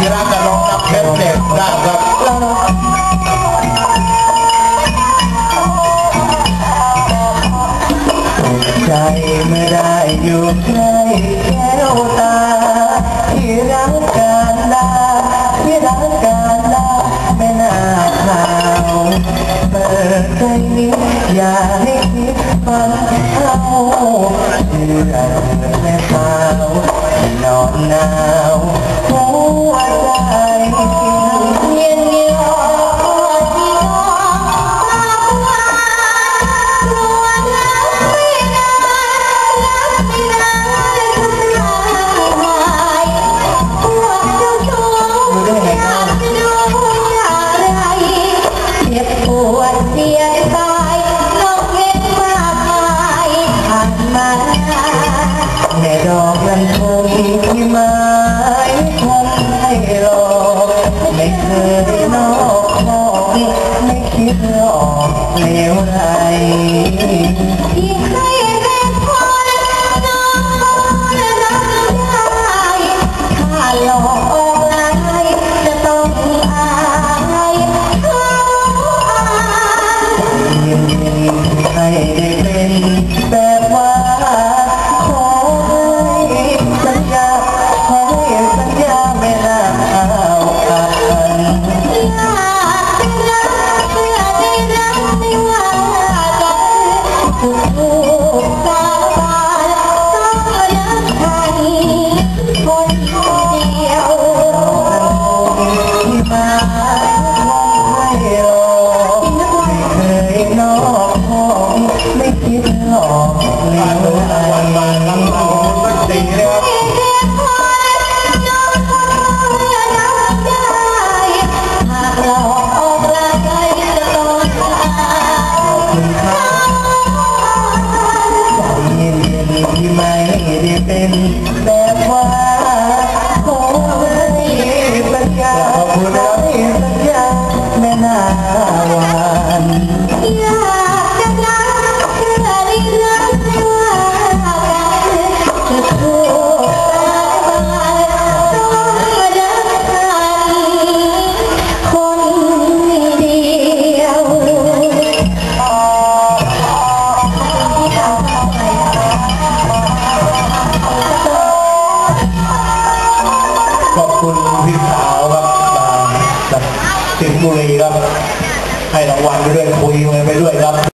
ที่รักจะลองนับเพชรเด็กได้ครับใจเมื่อได้อยู่ใกล้แก้วตาที่รักการดาที่รักการดาไม่น่าข่าวเปิดใจนี้อย่าให้คิดฟังเขาเชื่อแม่สาวนอนนา อก ญาขอให้สัญญาแม่นาวานอยากจะรักเพื่อได้รักไม่ว่ากันจะถูกสาบานต้องรักกันคนเดียวขอบคุณพี่สาวครับจา สิงห์บุรีครับ ให้รางวัลไปด้วยคุยไปด้วยครับ